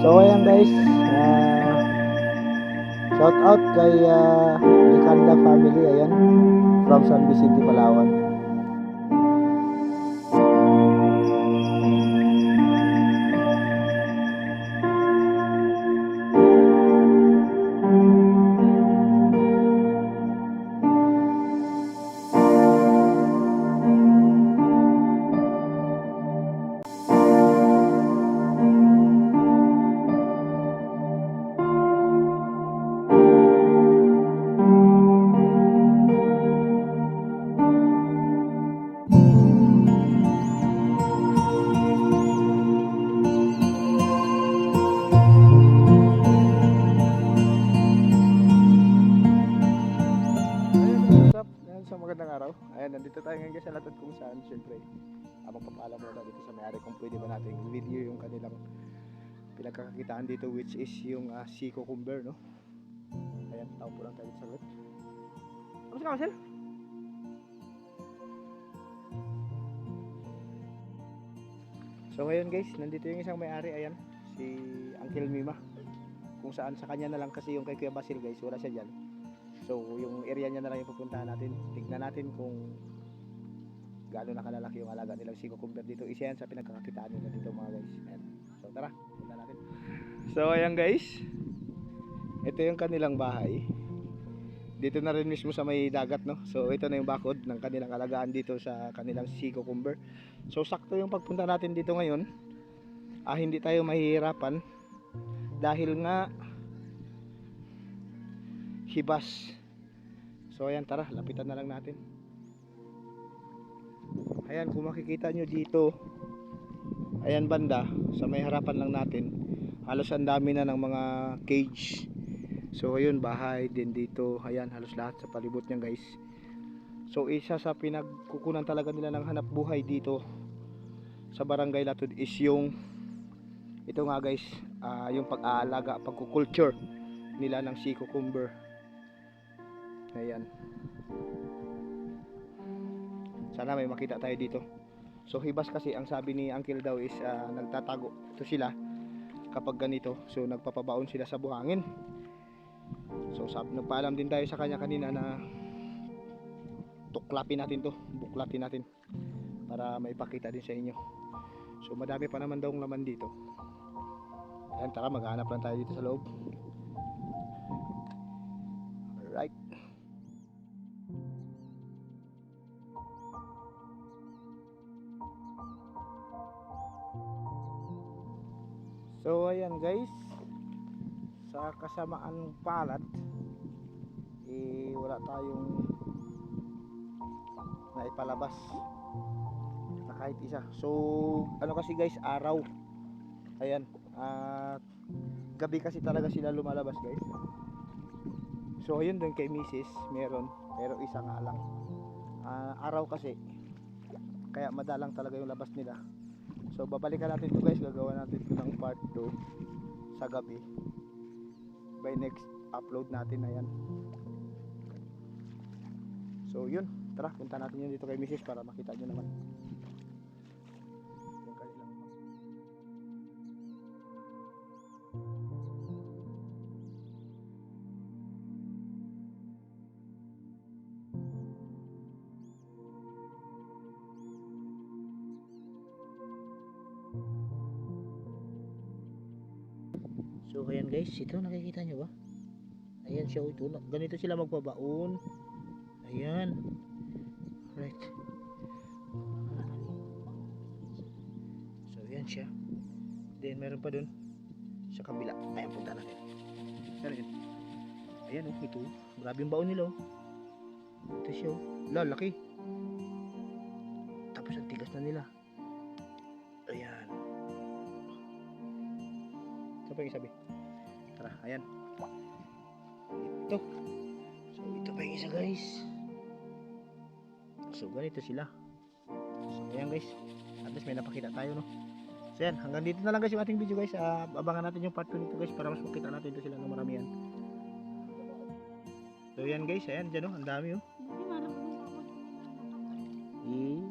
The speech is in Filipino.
So ayan guys, ah, shout out kay uh, Licanda family, ayan, from San Vicente, Palawan. Nandito tayo ngayon sa lahat kung saan, syempre, ang magpapaalam muna dito sa may-ari kung pwede ba natin video yung kanilang pinagkakakitaan dito which is yung uh, sea cucumber, no? Ayan, tao po lang tayo dito sa loob. Kamusta ka, Marcel? So ngayon guys, nandito yung isang may-ari, ayan, si Uncle Mima. Kung saan sa kanya na lang kasi yung kay Kuya Basil guys, wala siya dyan. So, yung area niya na lang yung pupuntahan natin. Tignan natin kung gaano na kalalaki yung alaga nilang cucumber dito. Isa yan sa pinagkakakitaan nila dito mga guys. Ayan. So, tara, punta natin. So, ayan guys. Ito yung kanilang bahay. Dito na rin mismo sa may dagat, no? So, ito na yung bakod ng kanilang alagaan dito sa kanilang siko cucumber. So, sakto yung pagpunta natin dito ngayon. Ah, hindi tayo mahihirapan dahil nga hibas So ayan tara, lapitan na lang natin. Ayan kung makikita nyo dito, ayan banda, sa may harapan lang natin, halos ang dami na ng mga cage. So ayun, bahay din dito, ayan halos lahat sa palibot niya guys. So isa sa pinagkukunan talaga nila ng hanap buhay dito sa Barangay Latod is yung ito nga guys, ah, yung pag-aalaga, pagkukulture nila ng sea cucumber. Ayan. Sana may makita tayo dito. So hibas kasi ang sabi ni Uncle daw is ah, nagtatago ito sila kapag ganito. So nagpapabaon sila sa buhangin. So sabi, nagpaalam din tayo sa kanya kanina na tuklapin natin to, buklatin natin para maipakita din sa inyo. So madami pa naman daw laman dito. Ayan, tara maghanap lang tayo dito sa loob. So ayan guys, sa kasamaan palad, eh wala tayong naipalabas na kahit isa. So ano kasi guys, araw. Ayan, at gabi kasi talaga sila lumalabas guys. So ayun dun kay Mrs. meron, pero isa nga lang. Ah, araw kasi, kaya madalang talaga yung labas nila. So babalikan natin to guys, gagawa natin to ng part 2 sa gabi. By next upload natin na yan. So yun, tara punta natin yun dito kay Mrs. para makita nyo naman. So ayan guys, ito nakikita nyo ba? Ayan siya oh, ito. Ganito sila magbabaon. Ayan. Right. So ayan siya. Then meron pa dun sa kabila. Ayan punta natin. Yun? Ayan oh, ito. Grabe yung baon nila oh. Ito siya oh. Lalaki. Tapos ang tigas na nila. Ayan. Ito pa yung sabi. Tara, ayan. Ito. So, ito pa yung isa guys. So, ganito sila. So, ayan guys. At least may napakita tayo, no? So, yan. Hanggang dito na lang guys yung ating video guys. Ah, abangan natin yung part 2 nito guys para mas makita natin ito sila ng maramihan. So, yan guys. Ayan, dyan, oh. Ang dami, oh. Eh,